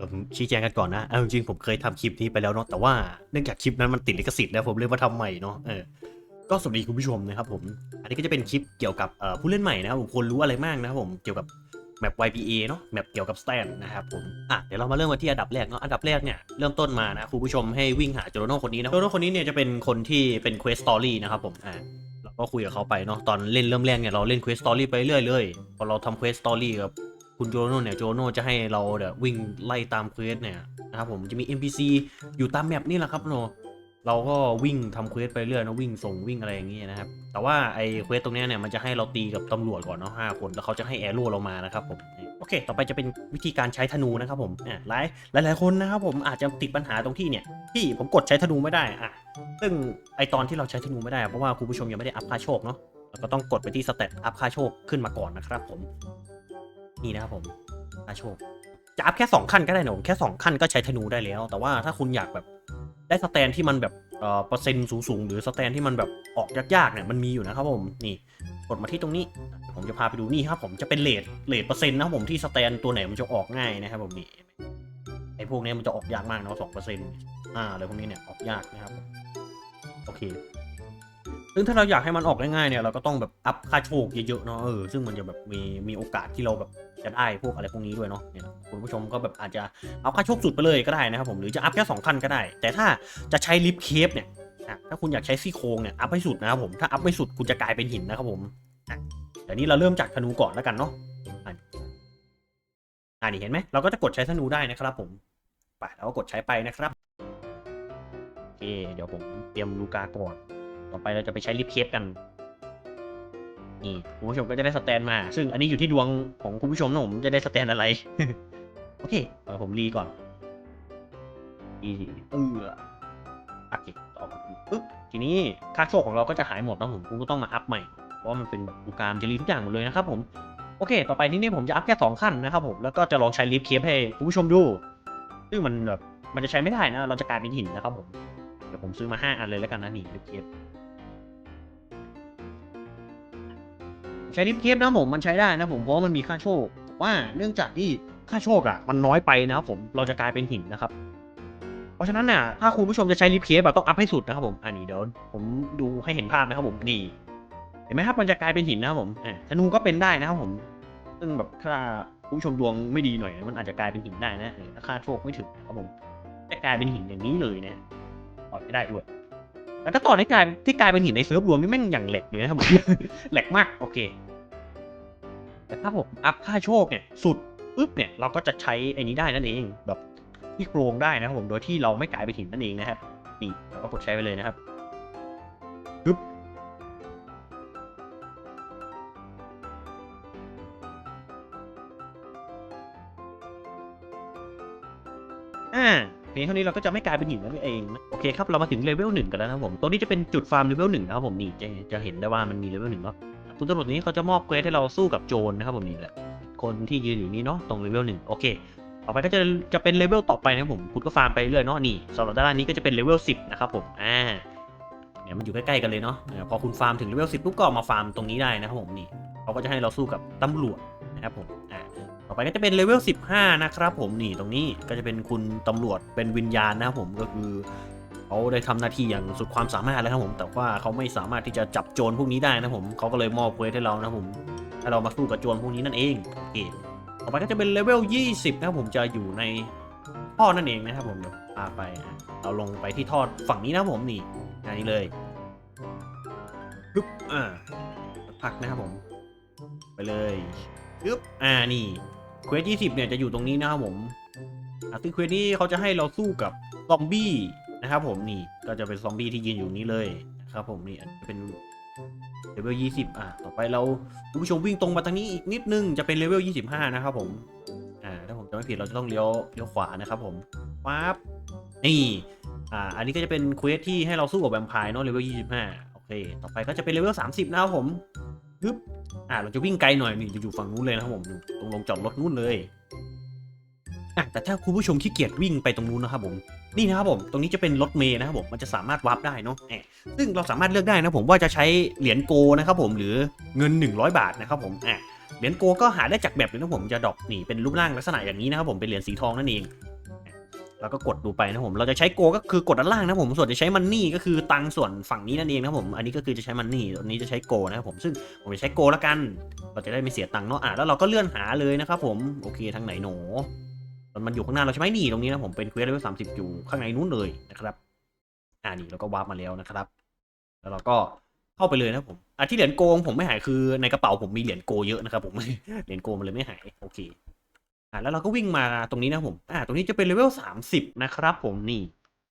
ผมชี้แจงกันก่อนนะเอาจริงๆผมเคยทำคลิปนี้ไปแล้วเนาะ แต่ว่าเนื่องจากคลิปนั้นมันติดลิขสิทธิ์แล้วผมเลยมาทำใหม่เนาะ เออ ก็สวัสดีคุณผู้ชมนะครับผม อันนี้ก็จะเป็นคลิปเกี่ยวกับผู้เล่นใหม่นะครับผมควรรู้อะไรมากนะครับผม เกี่ยวกับแมป YPA เนาะ แมปเกี่ยวกับสแตนนะครับผม อะ เดี๋ยวเรามาเริ่มกันที่อันดับแรกเนาะ อันดับแรกเนี่ยเริ่มต้นมานะคุณผู้ชมให้วิ่งหาโจโรโน่คนนี้นะ โจโรโน่คนนี้เนี่ยจะเป็นคนที่เป็นเควสตอรี่นะครับผม อ่าเราก็คุยกับเขาไปเนาะ ตอนเล่นเริ่มแรกเนี่ยเราเล่นเควสตอรี่ไปเรื่อยเลย พอเราทำเควสตอรี่กับ คุณโจโน่เนี่ยโจโน่จะให้เราเดี๋ยววิ่งไล่ตามเควสเนี่ยนะครับผมจะมี NPC อยู่ตามแมปนี่แหละครับโนเราก็วิ่งทำเควสไปเรื่อยนะวิ่งส่งวิ่งอะไรอย่างเงี้ยนะครับ แต่ว่าไอ้เควสตรงเนี้ยเนี่ยมันจะให้เราตีกับตำรวจก่อนเนาะห้าคนแล้วเขาจะให้แอโร่เรามานะครับผมโอเค ต่อไปจะเป็นวิธีการใช้ธนูนะครับผมอะหลายหลายหลายคนนะครับผมอาจจะติดปัญหาตรงที่เนี่ยที่ผมกดใช้ธนูไม่ได้อะซึ่งไอตอนที่เราใช้ธนูไม่ได้เพราะว่าคุณผู้ชมยังไม่ได้อัพค่าโชคเนาะเราก็ต้องกดไปที่สเตตอัพค่าโชคขึ้นมาก่อนนะครับผม นี่นะครับผมอาโชคจะอัพแค่ 2 ขั้นก็ได้นะผมแค่ 2 ขั้นก็ใช้ธนูได้แล้ว แต่ว่าถ้าคุณอยากแบบได้สแตนที่มันแบบเอ่อเปอร์เซ็นต์สูงๆหรือสแตนที่มันแบบออกยากๆเนี่ยมันมีอยู่นะครับผมนี่กดมาที่ตรงนี้ ผมจะพาไปดูนี่ครับ ผมจะเป็นเลทเลทเปอร์เซ็นต์นะครับผมที่สแตนตัวไหนมันจะออกง่ายนะครับผมนี่ไอ้พวกนี้มันจะออกยากมากเนาะสองเปอร์เซ็นต์อ่าอะไรพวกนี้เนี่ยออกยากนะครับโอเคซึ่งถ้าเราอยากให้มันออกง่ายๆเนี่ยเราก็ต้องแบบอัพค่าโชคเยอะๆเนาะเออซึ่งมันจะแบบมีมีโอกาสที่เราแบบ จะได้พวกอะไรพวกนี้ด้วยเนาะเนี่ยคุณผู้ชมก็แบบอาจจะเอาค่าโชคสุดไปเลยก็ได้นะครับผมหรือจะอัพแค่สองขั้นก็ได้ แต่ถ้าจะใช้ลิฟเคฟเนี่ยถ้าคุณอยากใช้ซี่โครงเนี่ยอัพให้สุดนะครับผมถ้าอัพไม่สุดคุณจะกลายเป็นหินนะครับผมแต่นี้เราเริ่มจากธนูก่อนแล้วกันเนาะอะอ่านี่เห็นไหมเราก็จะกดใช้ธนูได้นะครับผมไปเราก็กดใช้ไปนะครับโอเคเดี๋ยวผมเตรียมลูกาก่อนต่อไปเราจะไปใช้ลิฟเคปกัน นี่คุณผู้ชมก็จะได้สแตนมา ซึ่งอันนี้อยู่ที่ดวงของคุณผู้ชมนะผมจะได้สแตนอะไร โอเคเออผมรีก่อนอีเออโอเคต่อมาปึ๊บทีนี้ค่าโชคของเราก็จะหายหมดนะผมก็ต้องมาอัพใหม่ เพราะมันเป็นดูการจะรีทุกอย่างหมดเลยนะครับผมโอเค ต่อไปที่นี่ผมจะอัพแค่สองขั้นนะครับผมแล้วก็จะลองใช้ลิฟเคปให้คุณผู้ชมดู ซึ่งมันแบบมันจะใช้ไม่ได้นะ เราจะกลายเป็นหินนะครับผม เดี๋ยวผมซื้อมาห้าอันเลยแล้วกันนะนี่ลิฟเคป ใช้ลิฟเคปนะผมมันใช้ได้นะผมเพราะมันมีค่าโชค ว่าเนื่องจากที่ค่าโชคอะมันน้อยไปนะผมเราจะกลายเป็นหินนะครับ เพราะฉะนั้นน่ะถ้าคุณผู้ชมจะใช้ลิฟเคปแบบต้องอัพให้สุดนะครับผมอันนี้เดี๋ยวผมดูให้เห็นภาพนะครับผมนี่เห็นไหมครับมันจะกลายเป็นหินนะครับผมอ่าธนูก็เป็นได้นะครับผม ซึ่งแบบถ้าผู้ชมดวงไม่ดีหน่อยมันอาจจะกลายเป็นหินได้นะถ้าค่าโชคไม่ถึงนะครับผมจะกลายเป็นหินอย่างนี้เลยนะต่อไม่ได้ด้วยแล้วถ้าต่อในกลายที่กลายเป็นหินในเซิร์ฟรวมนี่แม่งอย่างแหลกเลยนะครับผมแหลกมากโอเค แต่ถ้าผมอัพค่าโชคเนี่ยสุดปุ๊บเนี่ยเราก็จะใช้ไอ้นี้ได้นั่นเองแบบที่โครงได้นะครับผมโดยที่เราไม่กลายเป็นหินนั่นเองนะครับนี่เราก็กดใช้ไปเลยนะครับปึ๊บอ่าเพียงเท่านี้เราก็จะไม่กลายเป็นหินนั่นเองนะโอเคครับเรามาถึงเลเวลหนึ่งกันแล้วนะผมตัวนี้จะเป็นจุดฟาร์มเลเวลหนึ่งนะครับผมนี่จะจะเห็นได้ว่ามันมีเลเวลหนึ่งเนาะ คุณตำรวจนี้เขาจะมอบเควสให้เราสู้กับโจรนะครับผมนี่แหละคนที่ยืนอยู่นี่เนาะตรงเลเวลหนึ่งโอเคต่อไปก็จะจะเป็นเลเวลต่อไปนะครับผมคุณก็ฟาร์มไปเรื่อยเนาะนี่สำหรับด้านนี้ก็จะเป็นเลเวลสิบนะครับผมอ่าเนี่ยมันอยู่ใกล้ๆกันเลยเนาะพอคุณฟาร์มถึงเลเวลสิบปุ๊บก็มาฟาร์มตรงนี้ได้นะครับผมนี่เขาก็จะให้เราสู้กับตำรวจนะครับผมอ่าต่อไปก็จะเป็นเลเวล15นะครับผมนี่ตรงนี้ก็จะเป็นคุณตำรวจเป็นวิญญาณนะครับผมก็คือ เขาได้ทำหน้าที่อย่างสุดความสามารถแล้วครับผม แต่ว่าเขาไม่สามารถที่จะจับโจรพวกนี้ได้นะผมเขาก็เลยมอบเควสให้เรานะผมให้เรามาสู้กับโจรพวกนี้นั่นเองโอเคต่อไปก็จะเป็นเลเวล 20 นะครับผมจะอยู่ในท่อนั่นเองนะครับผมเดี๋ยวพาไปอะเราลงไปที่ท่อฝั่งนี้นะครับผมนี่อันนี้เลยปึ๊บอ่าพักนะครับผม ไปเลยปึ๊บอ่านี่เควส20เนี่ยจะอยู่ตรงนี้นะครับผมซึ่งเควสนี้เขาจะให้เราสู้กับซอมบี้ นะครับผมนี่ก็จะเป็นซอมบี้ที่ยืนอยู่นี้เลยนะครับผมนี่นนเป็นเลเวล20 อะ ต่อไปเราคุณผู้ชมวิ่งตรงมาทางนี้อีกนิดนึงจะเป็นเลเวล25 นะครับผมอ่าถ้าผมจำไม่ผิดเราจะต้องเลี้ยวเลี้ยวขวานะครับผมปั๊บนี่อ่าอันนี้ก็จะเป็นเควสที่ให้เราสู้กับแวมไพร์เนาะเลเวล25 โอเค ต่อไปก็จะเป็นเลเวล30 นะครับผมฮึบอ่าเราจะวิ่งไกลหน่อยนี่จะอยู่ฝั่งนู้นเลยนะครับผมอยู่ตรงลงจอดรถนู้นเลย อะแต่ถ้าคุณผู้ชมขี้เกียจวิ่งไปตรงนู้นนะครับผมนี่นะครับผมตรงนี้จะเป็นรถเมย์นะครับผมมันจะสามารถวาร์ปได้เนาะซึ่งเราสามารถเลือกได้นะผมว่าจะใช้เหรียญโกนะครับผมหรือเงิน 100 บาทนะครับผมอะเหรียญโกก็หาได้จากแบบนี้นะผมจะดอปนี่เป็นรูปร่างลักษณะอย่างนี้นะครับผมเป็นเหรียญสีทองนั่นเองแล้วก็กดดูไปนะผมเราจะใช้โกก็คือกดด้านล่างนะผมส่วนจะใช้มันนี่ก็คือตังส่วนฝั่งนี้นั่นเองนะผมอันนี้ก็คือจะใช้มันนี่อันนี้จะใช้โกนะครับผมซึ่งผมจะใช้โกแล้วกัน เราจะได้ไม่เสียตังเนาะอะแล้วเราก็เลื่อนหาเลยนะครับผมโอเคทางไหนหนอ มันมันอยู่ข้างหน้าเราใช่ไหมนี่ตรงนี้นะผมเป็นเควสเลเวลสามสิบอยู่ข้างในนู้นเลยนะครับอ่านี่เราก็วาร์ปมาแล้วนะครับ แล้วเราก็เข้าไปเลยนะผมอะที่เหรียญโกงผมไม่หายคือในกระเป๋าผมมีเหรียญโกเยอะนะครับผมเหรียญโกมันเลยไม่หายโอเคอ่าแล้วเราก็วิ่งมาตรงนี้นะผมอ่าตรงนี้จะเป็นเลเวลสามสิบนะครับผมนี่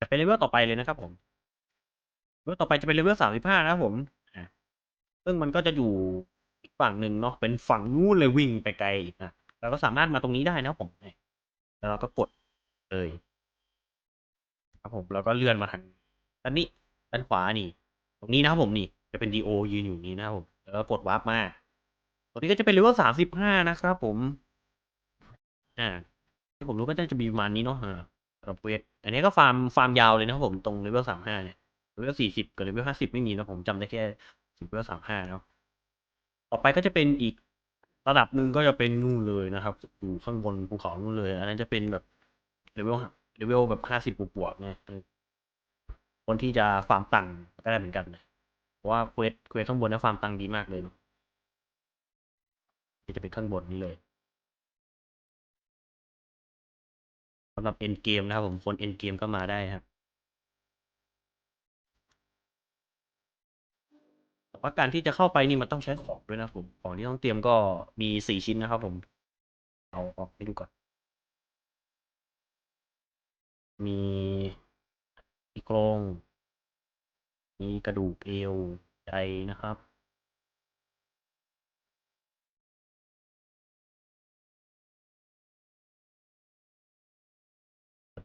จะเป็นเลเวลต่อไปเลยนะครับผมเลเวลต่อไปจะเป็นเลเวลสามสิบห้านะครับผมอ่าซึ่งมันก็จะอยู่อีกฝั่งหนึ่งเนาะเป็นฝั่งนู้นเลยวิ่งไปไกลอีกนะเราก็สามารถมาตรงนี้ได้นะครับผม แล้วเราก็กดเลยครับผมแล้วก็เลื่อนมาทางด้านนี้ด้านขวานี่ ตรงนี้นะครับผมนี่จะเป็นดีโอยืนอยู่นี้นะครับผมแล้วก็กดวาร์ปมาตรงนี้ก็จะเป็นเลเวลสามสิบห้านะครับผม อ่าที่ผมรู้ก็น่าจะมีประมาณนี้เนาะอ่าสำหรับเวทอันนี้ก็ฟาร์มฟาร์มยาวเลยนะครับผมตรงเลเวลสามห้าเนี่ยเลเวลสี่สิบกับเลเวลห้าสิบไม่มีนะผมจำได้แค่สิบเลเวลสามห้าเนาะต่อไปก็จะเป็นอีก ระดับหนึ่งก็จะเป็นนู่นเลยนะครับอยู่ข้างบนภูเขานู่นเลย อันนั้นจะเป็นแบบเลเวลเลเวลแบบห้าสิบบวกๆเนี่ยเออคนที่จะฟาร์มตังก็ได้เหมือนกันนะเพราะว่าเควสเควสข้างบนนะฟาร์มตังดีมากเลยจะเป็นข้างบนนี้เลยสำหรับเอ็นเกมนะครับผมคนเอ็นเกมก็มาได้ครับ แต่ว่าการที่จะเข้าไปนี่มันต้องใช้ของด้วยนะครับผมของที่ต้องเตรียมก็มีสี่ชิ้นนะครับผม เอาออกให้ดูก่อน มีอีโครงมีกระดูกเอวใจนะครับ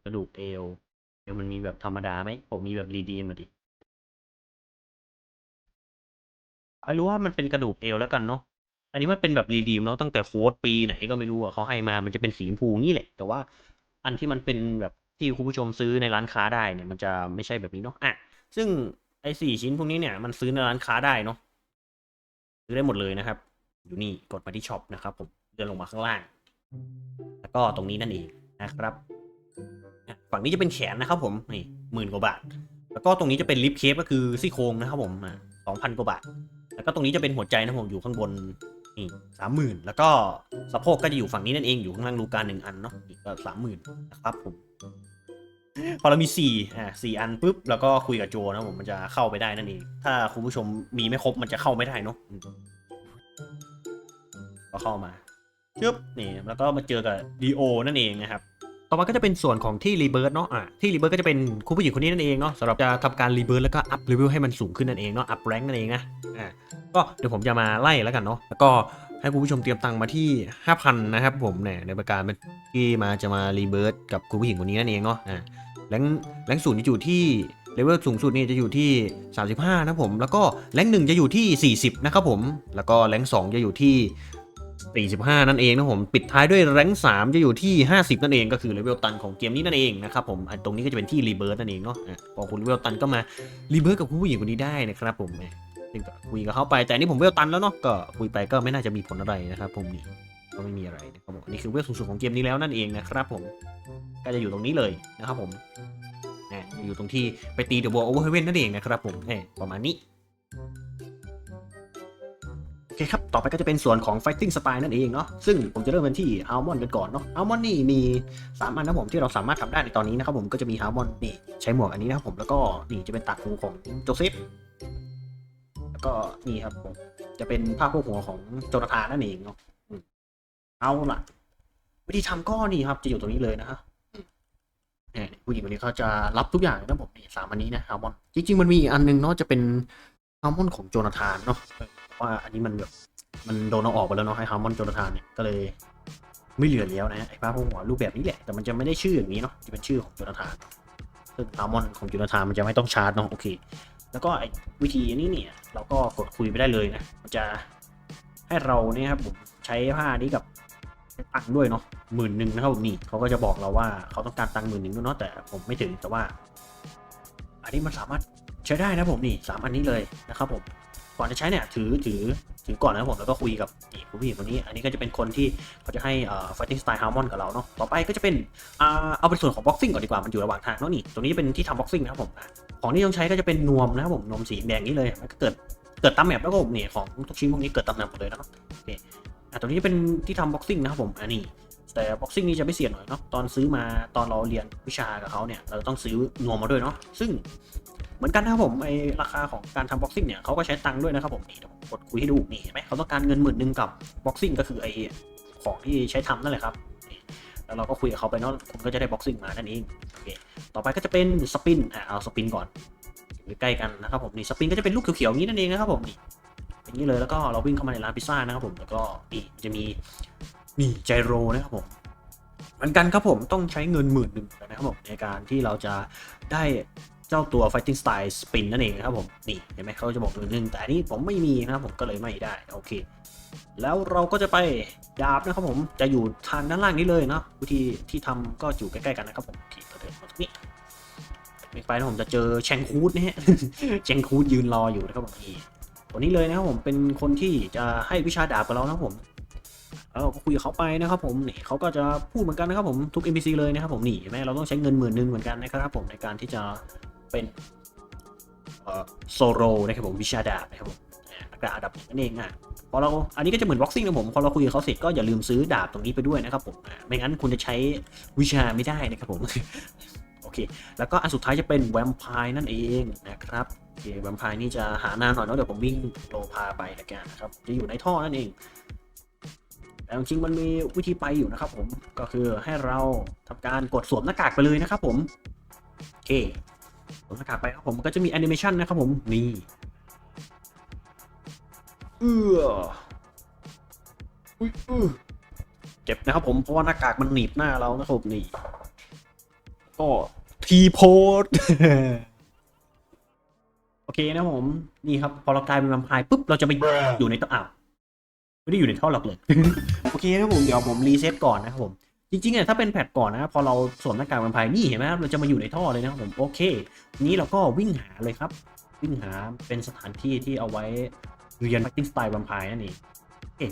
กระดูกเอวเอวมันมีแบบธรรมดาไหมผมมีแบบรีดีมาดิ ไอ้รู้ว่ามันเป็นกระดูกเอวแล้วกันเนาะอันนี้มันเป็นแบบรีดีมเนาะตั้งแต่โค้ดปีไหนก็ไม่รู้อะเขาให้มามันจะเป็นสีชมพูนี่แหละ แต่ว่าอันที่มันเป็นแบบที่คุณผู้ชมซื้อในร้านค้าได้เนี่ย มันจะไม่ใช่แบบนี้เนาะอะซึ่งไอ้สี่ชิ้นพวกนี้เนี่ยมันซื้อในร้านค้าได้เนาะซื้อได้หมดเลยนะครับ อยู่นี่กดมาที่ช็อปนะครับผมเดินลงมาข้างล่าง แล้วก็ตรงนี้นั่นเองนะครับอะฝั่งนี้จะเป็นแขนนะครับผมนี่หมื่นกว่าบาท แล้วก็ตรงนี้จะเป็นลิฟเคปก็คือซี่โครงนะครับผมสองพันกว่าบาท แล้วก็ตรงนี้จะเป็นหัวใจนะผมอยู่ข้างบนนี่สามหมื่นแล้วก็สะโพกก็จะอยู่ฝั่งนี้นั่นเองอยู่ข้างล่างรูการหนึ่งอันเนาะอีกก็สามหมื่นนะครับผมพอเรามีสี่อ่าสี่อันปุ๊บแล้วก็คุยกับโจนะผมมันจะเข้าไปได้นั่นเอง ถ้าคุณผู้ชมมีไม่ครบมันจะเข้าไม่ได้เนาะอืมก็เข้ามาชึบนี่แล้วก็มาเจอกับดีโอนั่นเองนะครับ ต่อมาก็จะเป็นส่วนของที่รีเบิร์เนาะอะที่รีเบิร์ก็จะเป็นคุณผู้หญิงคนนี้นั่นเองเนาะสำหรับจะทำการรีเบิร์แล้วก็อัพเลเวลให้มันสูงขึ้นนั่นเองเนาะอัพแรงนั่นเองนะอะก็เดี๋ยวผมจะมาไล่แล้วกันเนาะแล้วก็ให้คุณผู้ชมเตรียมตังค์มาที่ 5,000 นะครับผมเนี่ยในประการที่มาจะมารีเบิร์กับคุณผู้หญิงคนนี้นั่นเองเนาะอะแรงแรงศูนย์จะอยู่ที่เลเวลสูงสุดนี่จะอยู่ที่ 35 นะผม แล้วก็แรงหนึ่งจะอยู่ที่ 40 นะครับผม แล้วก็แรงสองจะอยู่ที่ 45 นั่นเองนะผม ปิดท้ายด้วยแรงค์3จะอยู่ที่ 50 นั่นเอง ก็คือเลเวลตันของเกมนี้นั่นเองนะครับผมตรงนี้ก็จะเป็นที่รีเบิร์ตนั่นเองเนาะพอคุณเลเวลตันก็มารีเบิร์ตกับคุณผู้หญิงคนนี้ได้นะครับผมซึ่งก็คุยกับเขาไปแต่นี่ผมเวลตันแล้วเนาะก็คุยไปก็ไม่น่าจะมีผลอะไรนะครับผมนี่ก็ไม่มีอะไรนะครับผมนี่คือเวลสูงสุดของเกมนี้แล้วนั่นเองนะครับผมก็จะอยู่ตรงนี้เลยนะครับผมนะอยู่ตรงที่ไปตีเดอะบอลโอเวอร์เฮเว่นนั่นเองนะครับผมเอประมาณนี้ โอเคครับ ต่อไปก็จะเป็นส่วนของ Fighting Style นั่นเองเนาะ ซึ่งผมจะเริ่มกันที่ Almond กันก่อนเนาะ Almond นี่มี 3 อันนะผมที่เราสามารถทำได้ในตอนนี้นะครับผมก็จะมี Almond นี่ใช้หมวกอันนี้นะครับผมแล้วก็นี่จะเป็นตัดหูของโจเซฟแล้วก็นี่ครับผมจะเป็นผ้าโพวกหัวของโจนาธานนั่นเองเนาะเอาล่ะ วิธีทำก็นี่ครับจะอยู่ตรงนี้เลยนะฮะเนี่ยผู้หญิงคนนี้เขาจะรับทุกอย่างนะผมนี่สามอันนี้นะ Almond จริงๆมันมีอีกอันนึงเนาะจะเป็น Almond ของโจนาธานเนาะ ว่าอันนี้มันแบบมันโดนเอาออกไปแล้วเนาะให้ฮาร์มอนโจนาธานเนี่ยก็เลยไม่เหลือแล้วนะไอ้ป้าพวกหัวรูปแบบนี้แหละ แต่มันจะไม่ได้ชื่ออย่างนี้เนาะจะเป็นชื่อของโจนาธานซึ่งฮาร์มอนของโจนาธานมันจะไม่ต้องชาร์จเนาะโอเค แล้วก็ไอ้วิธีนี้เนี่ยเราก็กดคุยไปได้เลยนะมันจะให้เราเนี่ยครับผมใช้ผ้านี้กับตังค์ด้วยเนาะหมื่นหนึ่งนะครับผมนี่เขาก็จะบอกเราว่าเขาต้องการตังค์หมื่นหนึ่งด้วยเนาะแต่ผมไม่ถึงแต่ว่า อันนี้มันสามารถใช้ได้นะผมนี่สามอันนี้เลยนะครับผม ก่อนจะใช้เนี่ยถือถือถือก่อนนะครับผมแล้วก็คุยกับนี่ผู้หญิงคนนี้ อันนี้ก็จะเป็นคนที่เขาจะให้เอ่อ fighting style harmon กับเราเนาะต่อไปก็จะเป็นอ่าเอาเป็นส่วนของ boxing ก่อนดีกว่ามันอยู่ระหว่างทางเนาะนี่ตรงนี้เป็นที่ทำ boxing นะครับผมของที่ต้องใช้ก็จะเป็นนวมนะครับผมนวมสีแดงนี้เลยมันก็เกิดเกิดตามแมปแล้วก็ผมนี่ยของทุกชิ้นพวกนี้เกิดตามแมปหมดเลยนะครับโอเคอะตรงนี้เป็นที่ทำ boxing นะครับผมอันนี้แต่ boxing นี่จะไม่เสี่ยงหน่อยเนาะตอนซื้อมาตอนเราเรียนวิชากับเขาเนี่ย เราต้องซื้อนวมมาด้วยเนาะซึ่ง เหมือนกันนะครับผมไอราคาของการทำ boxing เนี่ยเขาก็ใช้ตังค์ด้วยนะครับผมนี่เดี๋ยวผมกดคุยให้ดูนี่เห็นไหมเขาต้องการเงินหมื่นหนึ่งกับ boxing ก็คือไอของที่ใช้ทำนั่นแหละครับนี่แล้วเราก็คุยกับเขาไปเนาะคุณก็จะได้ boxing มานั่นเองโอเคต่อไปก็จะเป็นสปินอะเอาสปินก่อนอยู่ใกล้กันนะครับผมนี่สปินก็จะเป็นลูกเขียวๆอย่างนี้นั่นเองนะครับผมนี่อย่างนี้เลยแล้วก็เราวิ่งเข้ามาในร้านพิซซ่านะครับผมแล้วก็นี่จะมีนี่ไจโรนะครับผมเหมือนกันครับผมต้องใช้เงินหมื่นหนึ่งนะครับผมในการที่เราจะได้ เจ้าตัว fighting style spin นั่นเองนะครับผม นี่เห็นไหมเขาจะบอกหมื่นหนึ่งแต่อันนี้ผมไม่มีนะครับผมก็เลยไม่ได้โอเค แล้วเราก็จะไปดาบนะครับผมจะอยู่ทางด้านล่างนี้เลยเนาะวิธีที่ทำก็อยู่ใกล้ๆกันนะครับผมที่เราเดินมาตรงนี้ไม่ไปนะผมจะเจอแชงคูดนะฮะแชงคูดยืนรออยู่นะครับผมนี่ตัวนี้เลยนะครับผมเป็นคนที่จะให้วิชาดาบกับเรานะครับผมแล้วเราก็คุยกับเขาไปนะครับผมนี่เขาก็จะพูดเหมือนกันนะครับผมทุก NPC เลยนะครับผมนี่เห็นไหมเราต้องใช้เงินหมื่นหนึ่งเหมือนกันนะครับผมในการที่จะ เป็นโซโรนะครับผมวิชาดาบนะครับผมอานักดาบอันดับนั่นเองอะพอเราอันนี้ก็จะเหมือนบ็อกซิ่งนะผมพอเราคุยกับเขาเสร็จก็อย่าลืมซื้อดาบตรงนี้ไปด้วยนะครับผมไม่งั้นคุณจะใช้วิชาไม่ได้นะครับผมโอเค แล้วก็อันสุดท้ายจะเป็นแวมไพร์นั่นเองนะครับโอเคแวมไพร์นี่จะหานานหน่อยเนาะเดี๋ยวผมวิ่งโลพาไปละกันนะครับจะอยู่ในท่อนั่นเองแต่จริงมันมีวิธีไปอยู่นะครับผมก็คือให้เราทำการกดสวมหน้ากากไปเลยนะครับผมโอเค สวมหน้ากากไปครับผมก็จะมีแอนิเมชันนะครับผม นี่เอื้ออุ้ยอื้อเจ็บนะครับผมเพราะว่าหน้ากากมันหนีบหน้าเรานะครับผมนี่ก็ทีโพสโอเคนะครับผม นี่ครับ พอเรากลายเป็นแวมไพร์ปุ๊บเราจะไปอยู่ในตัวอ่าวไม่ได้อยู่ในท่อหรอกเลย โอเคครับผมเดี๋ยวผมรีเซ็ตก่อนนะครับผม จริงๆเนี่ยถ้าเป็นแพทก่อนนะพอเราสวมหน้ากากแวมไพร์นี่เห็นไหมครับเราจะมาอยู่ในท่อเลยนะครับผมโอเค นี้เราก็วิ่งหาเลยครับ วิ่งหาเป็นสถานที่ที่เอาไว้เรียน fighting style แวมพร์นั่นเองโอเค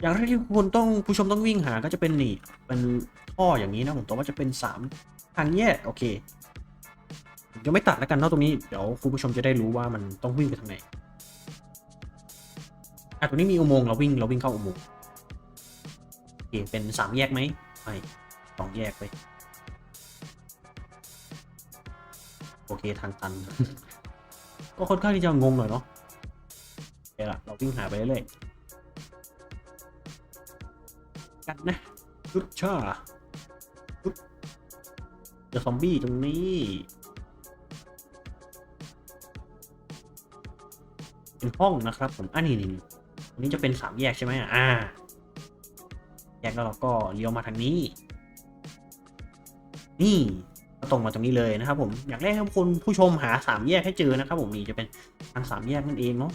อย่างแรกที่คุณต้องผู้ชมต้องวิ่งหาก็จะเป็นนี่เป็นท่ออย่างนี้นะผมตัวว่าจะเป็นสามทางแยกโอเคผมจะไม่ตัดแล้วกันเนาะตรงนี้เดี๋ยวคุณผู้ชมจะได้รู้ว่ามันต้องวิ่งไปทางไหนอะตรงนี้มีอุโมงค์เราวิ่งเราวิ่งเข้าอุโมงค์โอเคเป็นสามแยกไหม สองแยกไป โอเคทางตัน ก็ค่อนข้างที่จะงงหน่อยเนาะโอเคละเราวิ่งหาไปเรื่อยๆกันนะชุดช่าชุดเจอซอมบี้ตรงนี้เป็นห้องนะครับผมอันนี้นี่อันนี้จะเป็นสามแยกใช่ไหมอ่า แยกแล้วเราก็เลี้ยวมาทางนี้ นี่ตรงมาตรงนี้เลยนะครับผมอยากแรกให้คุณผู้ชมหาสามแยกให้เจอนะครับผมนี่จะเป็นทางสามแยกนั่นเองเนาะ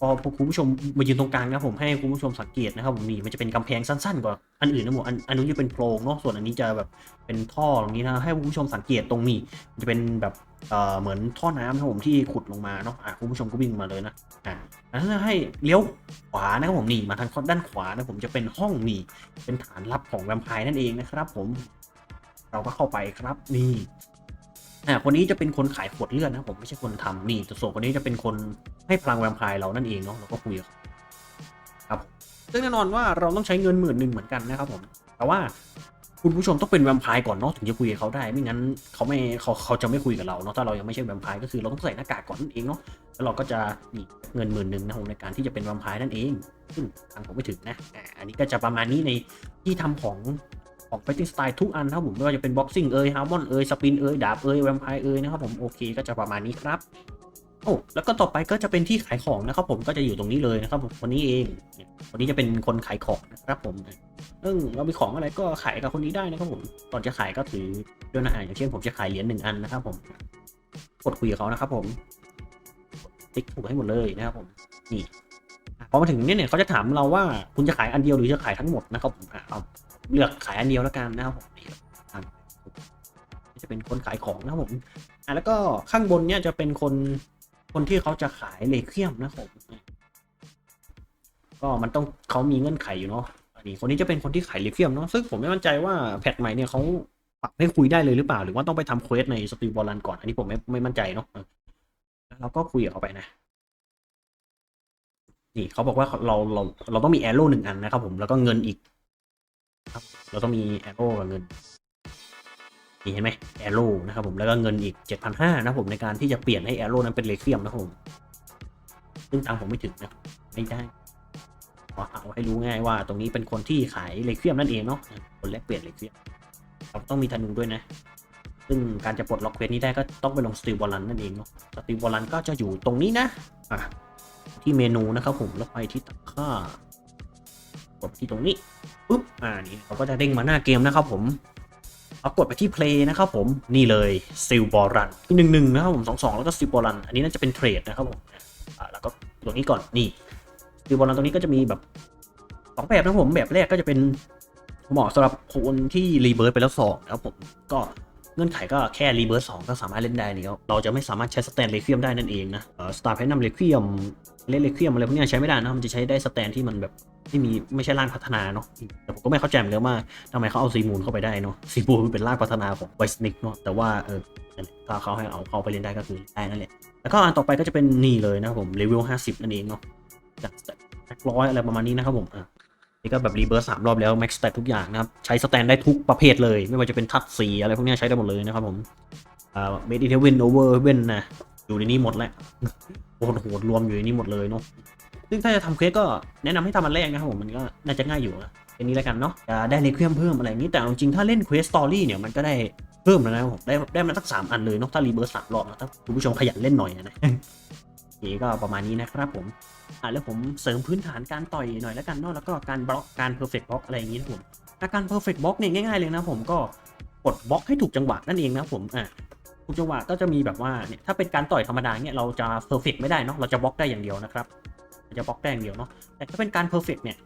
พอคุณผู้ชมมายืนตรงกลางนะผมให้คุณผู้ชมสังเกตนะครับผมนี่มันจะเป็นกำแพงสั้นๆกว่าอันอื่นนะผมอันอันนู้นจะเป็นโพรงเนาะส่วนอันนี้จะแบบเป็นท่อตรงนี้นะให้คุณผู้ชมสังเกตตรงนี้มันจะเป็นแบบเอ่อเหมือนท่อน้ำนะผมที่ขุดลงมาเนาะอะคุณผู้ชมก็วิ่งมาเลยนะอะแล้วถ้าให้เลี้ยวขวานะครับผมนี่มาทางด้านขวานะผมจะเป็นห้องนี่เป็นฐานลับของแวมไพร์นั่นเองนะครับ ผม เราก็เข้าไปครับนี่ อ่าคนนี้จะเป็นคนขายขวดเลือดนะผมไม่ใช่คนทำนี่ต่ส่วนคนนี้จะเป็นคนให้พลังแวมไพร์เรานั่นเองเนาะเราก็คุยกับเขาครับซึ่งแน่นอนว่าเราต้องใช้เงินหมื่นหนึ่งเหมือนกันนะครับผมแต่ว่าคุณผู้ชมต้องเป็นแวมไพร์ก่อนเนาะถึงจะคุยกับเขาได้ ไม่งั้นเขาไม่เขาเขาจะไม่คุยกับเราเนาะถ้าเรายังไม่ใช่แวมไพร์ก็คือเราต้องใส่หน้ากากก่อนนั่นเองเนาะแล้วเราก็จะนี่เงินหมื่นหนึ่งนะผมในการที่จะเป็นแวมไพร์นั่นเองซึ่งทางผมไม่ถึงนะอ่าอันนี้ก็จะประมาณนี้ในที่ทำของ ของ fighting style ทุกอันนะครับผมไม่ว่าจะเป็น boxing เอ่ย harmon เอ่ย spin เอ่ยดาบเอ่ยแวมไพร์เอ่ยนะครับผมโอเคก็จะประมาณนี้ครับโอ้แล้วก็ต่อไปก็จะเป็นที่ขายของนะครับผมก็จะอยู่ตรงนี้เลยนะครับผมคนนี้เองคนนี้จะเป็นคนขายของนะครับผมซึ่งเรามีของอะไรก็ขายกับคนนี้ได้นะครับผมก่อนจะขายก็ถือด้วยนะอะอย่างเช่นผมจะขายเหรียญหนึ่งอันนะครับผมกดคุยกับเขานะครับผมติ๊กถูกให้หมดเลยนะครับผมนี่พอมาถึงเนี่ยเนี่ยเขาจะถามเราว่าคุณจะขายอันเดียวหรือจะขายทั้งหมดนะครับผมเอา เลือกขายอันเดียวแล้วกันนะครับผมนี่จะเป็นคนขายของนะครับผมอะแล้วก็ข้างบนเนี่ยจะเป็นคนคนที่เขาจะขายเลเคียมนะครับผมก็มันต้องเขามีเงื่อนไขอยู่เนาะอันนี้คนนี้จะเป็นคนที่ขายเลเคียมเนาะซึ่งผมไม่มั่นใจว่าแพทใหม่เนี่ยเขาปรับให้คุยได้เลยหรือเปล่า หรือว่าต้องไปทำเควสในสตรีมบอลลันก่อน อันนี้ผมไม่ไม่มั่นใจเนาะแล้วเราก็คุยกับเขาไปนะนี่เขาบอกว่าเราเราเราต้องมีแอโร่หนึ่งอันนะครับผมแล้วก็เงินอีก ครับ เราต้องมีแอโร่กับเงินนี่เห็นไหมแอโร่นะครับผมแล้วก็เงินอีกเจ็ดพันห้านะผมในการที่จะเปลี่ยนให้แอโร่นั้นเป็นเลเซียมนะผม ซึ่งตังผมไม่ถึงนะไม่ได้ขอเอาให้รู้ง่ายว่า ตรงนี้เป็นคนที่ขายเลเซียมนั่นเองเนาะคนแลกเปลี่ยนเลเซียมเราต้องมีธนูด้วยนะ ซึ่งการจะปลดล็อกเควสนี้ได้ก็ต้องไปลงสติลบอลลันนั่นเองเนาะสติลบอลลันก็จะอยู่ตรงนี้นะอะที่เมนูนะครับผมแล้วไปที่ตัดค่า กดที่ตรงนี้ปุ๊บอ่านี่เราก็จะเด้งมาหน้าเกมนะครับผมเอากดไปที่ play นะครับผมนี่เลยซิลบอรันที่หนึ่งหนึ่งนะครับผมสองสองแล้วก็ซิลบอรันอันนี้น่าจะเป็นเทรดนะครับผมอ่าแล้วก็ตัวนี้ก่อนนี่ซิลบอรันตัวนี้ก็จะมีแบบสองแบบนะผมแบบแรกก็จะเป็นเหมาะสำหรับคนที่รีเบิร์ตไปแล้วสองนะครับผมก็ งื่อนไขก็แค่รีเบิร์สองก็สามารถเล่นได้แล้วเราจะไม่สามารถใช้สแตนเลควียมได้นั่นเองนะเออสตาร์แพนนัมเลควียมเล่นเลควียมอะไรพวกนี้ใช้ไม่ได้นะมันจะใช้ได้สแตนที่มันแบบไม่มีไม่ใช่ร่างพัฒนาเนาะแต่ผมก็ไม่เข้าใจเหมือนกันว่าทำไมเขาเอาซีมูนเข้าไปได้เนาะซีมูนเป็นร่ากพัฒนาของไวสนิกเนาะแต่ว่าเออถ้าเขาให้เอาเขาไปเล่นได้ก็คือได้นั่นแหละแล้วก็อันต่อไปก็จะเป็นนี่เลยนะครับผมเลเวล50 นั่นเองเนาะจากสแต็กร้อยอะไรประมาณนี้นะครับผมอะ นี่ก็แบบรีเบิร์สสามรอบแล้วแม็กสแตททุกอย่างนะครับ ใช้สแตนได้ทุกประเภทเลย ไม่ว่าจะเป็นทัดสีอะไรพวกนี้ใช้ได้หมดเลยนะครับผมอ่าเมดิเทเวนโอเวอร์เวนนะอยู่ในนี้หมดแล้วโอ้โหดรวมอยู่ในนี้หมดเลยเนาะซึ่งถ้าจะทำเควสก็แนะนำให้ทำอันแรกนะครับผมมันก็น่าจะง่ายอยู่นะอันนี้แล้วกันเนาะจะได้เลคเวียมเพิ่มอะไรนี้แต่จริงๆถ้าเล่นเควสตอรี่เนี่ยมันก็ได้เพิ่มแล้วนะผมได้ได้มาสักสามอันเลยเนาะถ้ารีเบิร์สสามรอบนะถ้าคุณผู้ชมขยันเล่นหน่อยนะ ก็ประมาณนี้นะครับผมอะแล้วผมเสริมพื้นฐานการต่อยหน่อยแล้วกันเนาะแล้วก็การบล็อกการเพอร์เฟกต์บล็อกอะไรอย่างนี้นะผมอาการเพอร์เฟกต์บล็อกเนี่ยง่ายๆเลยนะผมก็กดบล็อกให้ถูกจังหวะนั่นเองนะผมอะถูกจังหวะก็จะมีแบบว่าเนี่ยถ้าเป็นการต่อยธรรมดาเนี่ยเราจะเพอร์เฟกต์ไม่ได้เนาะเราจะบล็อกได้อย่างเดียวนะครับเราจะบล็อกได้อย่างเดียวเนาะแต่ถ้าเป็นการเพอร์เฟกต์เนี่ย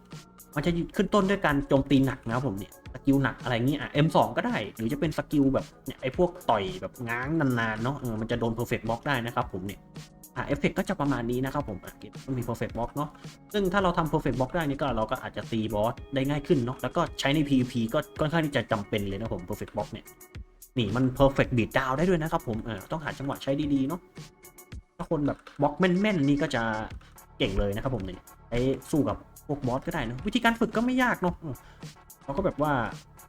มันจะขึ้นต้นด้วยการโจมตีหนักนะผมเนี่ยสกิลหนักอะไรอย่างนี้อะ M2 ก็ได้ หรือจะเป็นสกิลแบบเนี่ยไอ้พวกต่อยแบบง้างนานๆเนาะเออมันจะโดน perfect block ได้นะครับผมเนี่ย อะเอฟเฟกก็จะประมาณนี้นะครับผมอะเกมมันมี perfect block เนาะซึ่งถ้าเราทำ perfect block ได้นี่ก็เราก็อาจจะตีบอสได้ง่ายขึ้นเนาะแล้วก็ใช้ใน PVP ก็ค่อนข้างที่จะจำเป็นเลยนะผม perfect block เนี่ยนี่มัน perfect beat down ได้ด้วยนะครับผมเออต้องหาจังหวะใช้ดีๆเนาะถ้าคนแบบบล็อกแม่นๆนี่ก็จะเก่งเลยนะครับผมเนี่ยไอ้สู้กับพวกบอสก็ได้เนะวิธีการฝึกก็ไม่ยากเนาะเราก็แบบว่า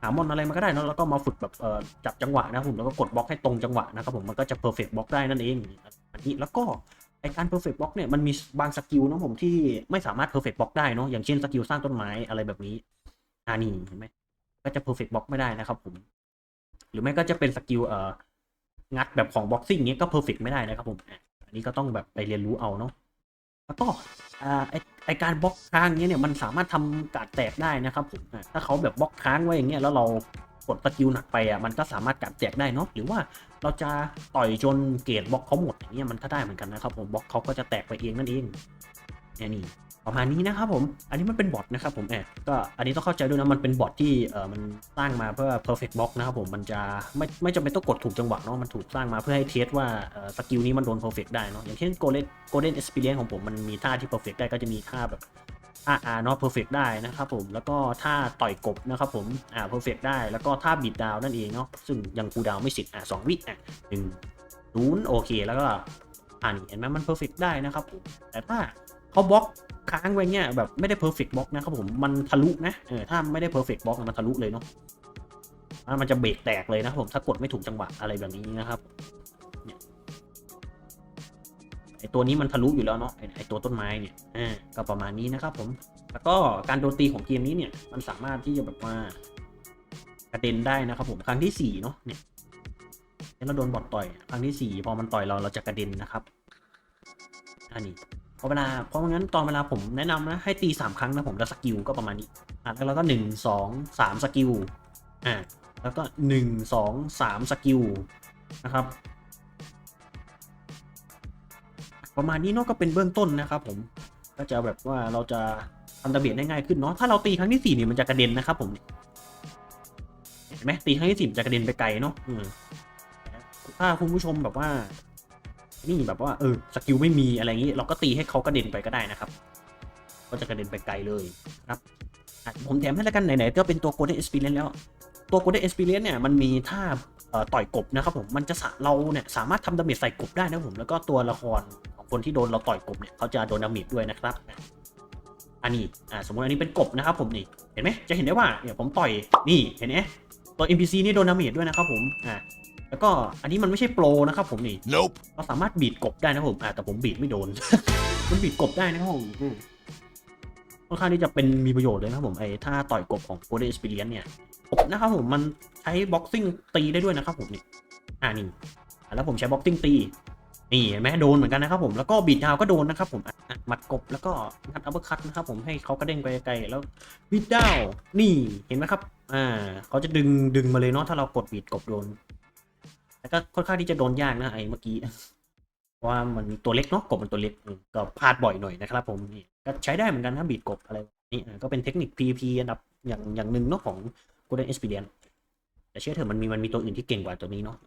หามอนอะไรมาก็ได้เนอะแล้วก็มาฝึกแบบเออจับจังหวะนะครับผมแล้วก็กดบล็อกให้ตรงจังหวะนะครับผมมันก็จะเพอร์เฟกต์บล็อกได้นั่นเองอันนี้แล้วก็ ไอการเพอร์เฟกต์บล็อกเนี่ยมันมีบางสกิลนะผมที่ไม่สามารถเพอร์เฟกต์บล็อกได้เนาะอย่างเช่นสกิลสร้างต้นไม้อะไรแบบนี้อ่านี่เห็นไหมก็จะเพอร์เฟกต์บล็อกไม่ได้นะครับผม หรือไม่ก็จะเป็นสกิลเอ่องัดแบบของบ็อกซิ่งเงี้ยก็เพอร์เฟกต์ไม่ได้นะครับผมอันนี้ก็ต้องแบบไปเรียนรู้เอาเนาะแล้วก็อ่าไอไอการบล็อกค้างเนี้ยเนี่ยมันสามารถทำการแตกได้นะครับผมถ้าเขาแบบบล็อกค้างไว้อย่างเงี้ยแล้วเรา กดสกิลหนักไปอะมันก็สามารถการแตกได้เนาะหรือว่าเราจะต่อยจนเกรดบล็อกเขาหมดอย่างเงี้ยมันก็ได้เหมือนกันนะครับผมบล็อกเขาก็จะแตกไปเองนั่นเองเนี่ยนี่ประมาณนี้นะครับผม อันนี้มันเป็นบอทนะครับผมแอบก็อันนี้ต้องเข้าใจด้วยนะ มันเป็นบอทที่เออมันสร้างมาเพื่อ perfect block นะครับผม มันจะไม่ไม่จำเป็นต้องกดถูกจังหวะเนาะ มันถูกสร้างมาเพื่อให้เทสว่าสกิลนี้มันโดน perfect ได้เนาะ อย่างเช่น golden golden experience ของผมมันมีท่าที่ perfect ได้ก็จะมีท่าแบบ ท่าเนาะ perfect ได้นะครับผมแล้วก็ท่าต่อยกบนะครับผมอ่า perfect ได้แล้วก็ท่าบีดดาวนั่นเองเนาะซึ่งยังคูดาวไม่สิทธิ์อะสองวิอะหนึ่งศูนย์โอเคแล้วก็อ่านี่เห็นไหมมัน perfect ได้นะครับผมแต่ถ้าเขาบล็อกค้างไว้เงี้ยแบบไม่ได้ perfect block นะครับผมมันทะลุนะเออถ้าไม่ได้ perfect block มันทะลุเลยเนาะมันจะเบรกแตกเลยนะครับผมถ้ากดไม่ถูกจังหวะอะไรแบบนี้นะครับ ตัวนี้มันทะลุอยู่แล้วเนาะไอตัวต้นไม้เนี่ยอ่าก็ประมาณนี้นะครับผม แล้วก็การโดนตีของเกมนี้เนี่ยมันสามารถที่จะแบบว่ากระเด็นได้นะครับผมครั้งที่สี่เนาะเนี่ยเราโดนบอดต่อยครั้งที่สี่พอมันต่อยเราเราจะกระเด็นนะครับอันนี้เพราะเวลาเพราะงั้นตอนเวลาผมแนะนำนะให้ตีสามครั้งนะผมแล้วสกิลก็ประมาณนี้อะแล้วก็หนึ่งสองสามสกิลอะแล้วก็หนึ่งสองสามสกิลนะครับ ประมาณนี้เนาะก็เป็นเบื้องต้นนะครับผมก็จะแบบว่าเราจะทำดาเมจได้ง่ายขึ้นเนาะถ้าเราตีครั้งที่สี่เนี่ยมันจะกระเด็นนะครับผมเห็นไหมตีครั้งที่สี่มันจะกระเด็นไปไกลเนาะถ้าคุณผู้ชมแบบว่า นี่แบบว่าเออสกิลไม่มีอะไรอย่างนี้ เราก็ตีให้เขากระเด็นไปก็ได้นะครับ ก็จะกระเด็นไปไกลเลยครับผมแถมให้แล้วกันไหนๆก็เป็นตัว Golden Experience แล้ว ตัว Golden Experience เนี่ยมันมีท่าเอ่อต่อยกบนะครับผมมันจะสะเราเนี่ยสามารถทำดาเมจใส่กบได้นะครับผมแล้วก็ตัวละครของคนที่โดนเราต่อยกบเนี่ยเขาจะโดนดาเมจด้วยนะครับอันนี้อ่าสมมติอันนี้เป็นกบนะครับผมนี่เห็นไหมจะเห็นได้ว่าเนี่ยผมต่อยนี่เห็นไหมตัว NPC นี่โดนดาเมจด้วยนะครับผมอ่าแล้วก็อันนี้มันไม่ใช่โปรนะครับผมนี่ Nope. เราสามารถบีดกบได้นะครับผมอ่าแต่ผมบีดไม่โดน มันบีดกบได้นะครับผมอืมค่อนข้างที่จะเป็นมีประโยชน์เลยนะครับผมไอ้ถ้าต่อยกบของ Golden Experience เนี่ยก บนะครับผมมันใช้บ็อกซิ่งตีได้ด้วยนะครับผมนี่อ่านี่แล้วผมใช้บ็อกซิ่งตีนี่เห็นไหมโดนเหมือนกันนะครับผมแล้วก็บีดดาวก็โดนนะครับผมหมัดกบแล้วก็งัดอัปเปอร์คัตนะครับผมให้เขากระเด้งไปไกลแล้วบีดดาวนี่เห็นไหมครับอ่าเขาจะดึงดึงมาเลยเนาะถ้าเรากดบีดกบโดนแล้วก็ค่อนข้างที่จะโดนยากนะไอ้เมื่อกี้ว่ามันตัวเล็กเนาะกบมันตัวเล็กก็พลาดบ่อยหน่อยนะครับ ผมนี่ก็ใช้ได้เหมือนกันนะบีดกบอะไรนี่อ่าก็เป็นเทคนิค PVP อันดับอย่างอย่างหนึ่งเนาะของ Golden Experience แต่เชื่อเถอะมันมีมันมีตัวอื่นที่เก่งกว่าตัวนี้เนาะ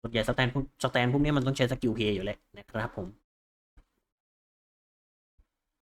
ส่วนใหญ่สแตนพวกสแตนพวกเนี้ยมันต้องใช้สกิลเพย์อยู่แหละนะครับผม